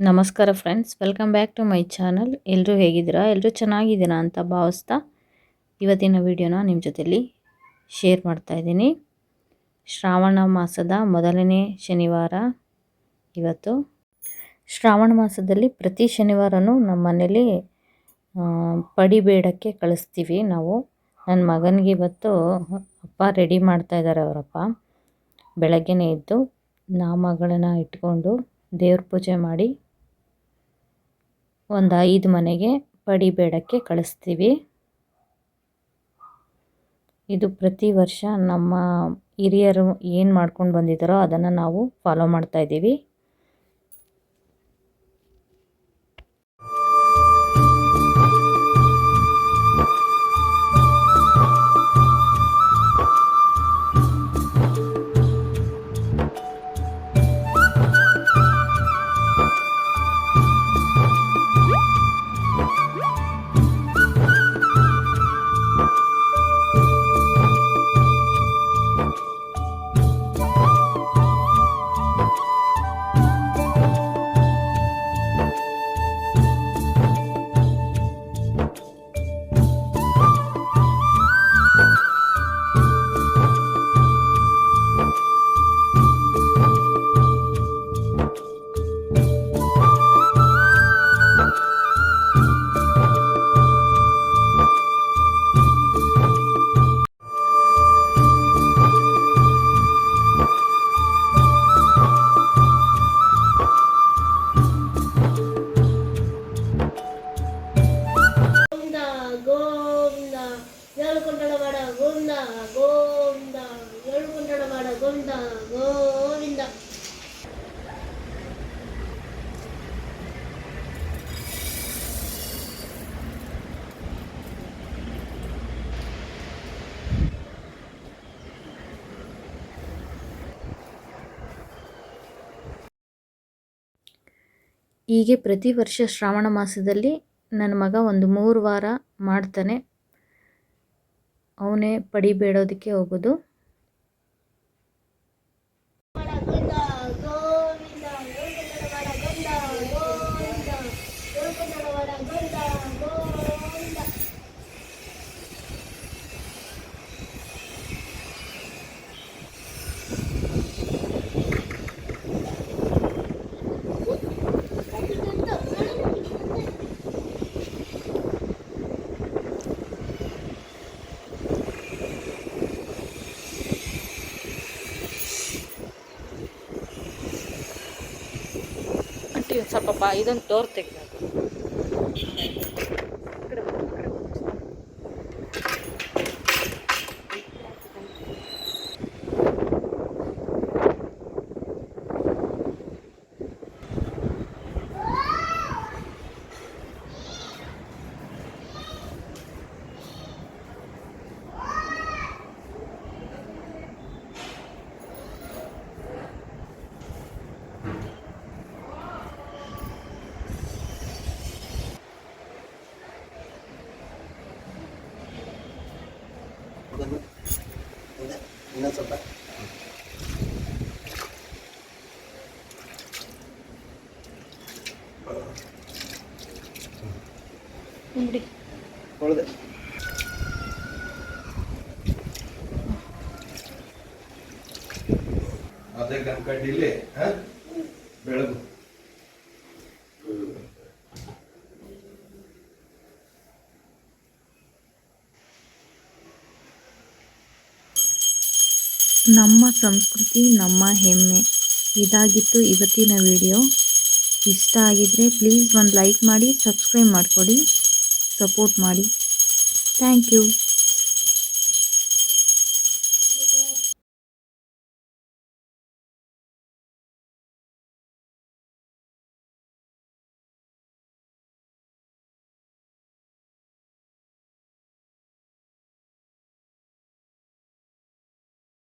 ನಮಸ್ಕಾರ friends welcome back to my channel ಎಲ್ಲರೂ ಹೇಗಿದ್ದೀರಾ? ಎಲ್ಲರೂ ಚೆನ್ನಾಗಿದ್ದೀರಾ ಅಂತ ಭಾವಿಸ್ತಾ ಇವತ್ತಿನ ವಿಡಿಯೋನ ನಿಮ್ಮ ಜೊತೆಲಿ ಶೇರ್ ಮಾಡ್ತಾ ಇದ್ದೀನಿ. ಶ್ರಾವಣ ಮಾಸದ ಮೊದಲನೇ ಶನಿವಾರ ಇವತ್ತು. ಶ್ರಾವಣ ಮಾಸದಲ್ಲಿ ಪ್ರತಿ ಶನಿವಾರನೂ ನಮ್ಮ ಮನೇಲಿ ಪಡಿಬೇಡಕ್ಕೆ ಕಳಿಸ್ತೀವಿ ನಾವು. ನನ್ನ ಮಗನಿಗೆ ಇವತ್ತು ಅಪ್ಪ ರೆಡಿ ಮಾಡ್ತಾ ಇದ್ದಾರೆ ಅವರಪ್ಪ. ಬೆಳಗ್ಗೆನೇ ಎದ್ದು ನಾಮಗಳನ್ನ ಇಟ್ಕೊಂಡು ದೇವ್ರ ಪೂಜೆ ಮಾಡಿ ಒಂದು ಐದು ಮನೆಗೆ ಪಡಿಬೇಡಕ್ಕೆ ಕಳಿಸ್ತೀವಿ. ಇದು ಪ್ರತಿ ವರ್ಷ ನಮ್ಮ ಹಿರಿಯರು ಏನು ಮಾಡ್ಕೊಂಡು ಬಂದಿದ್ದಾರೋ ಅದನ್ನು ನಾವು ಫಾಲೋ ಮಾಡ್ತಾ ಹೀಗೆ ಪ್ರತಿ ವರ್ಷ ಶ್ರಾವಣ ಮಾಸದಲ್ಲಿ ನನ್ನ ಮಗ ಒಂದು ಮೂರು ವಾರ ಮಾಡ್ತಾನೆ. ಅವನೇ ಪಡಿಬೇಡೋದಕ್ಕೆ ಹೋಗೋದು. ಸ್ವಲ್ಪ ಬಾ ಇದೊಂದು ಡೋರ್ ಇನ್ನೊಂದು ಸ್ವಲ್ಪ. ನೋಡಿ ಹೊಳ್ದೆ ಅದೇ ಕಡ್ಡಿಲಿ ಬೆಳಗು. ನಮ್ಮ ಸಂಸ್ಕೃತಿ, ನಮ್ಮ ಹೆಮ್ಮೆ. ಇದಾಗಿತ್ತು ಇವತ್ತಿನ ವಿಡಿಯೋ. ಇಷ್ಟ ಆಗಿದ್ದರೆ ಪ್ಲೀಸ್ ಒಂದು ಲೈಕ್ ಮಾಡಿ ಸಬ್ಸ್ಕ್ರೈಬ್ ಮಾಡಿಕೊಡಿ. ಸಪೋರ್ಟ್ ಮಾಡಿ. Thank you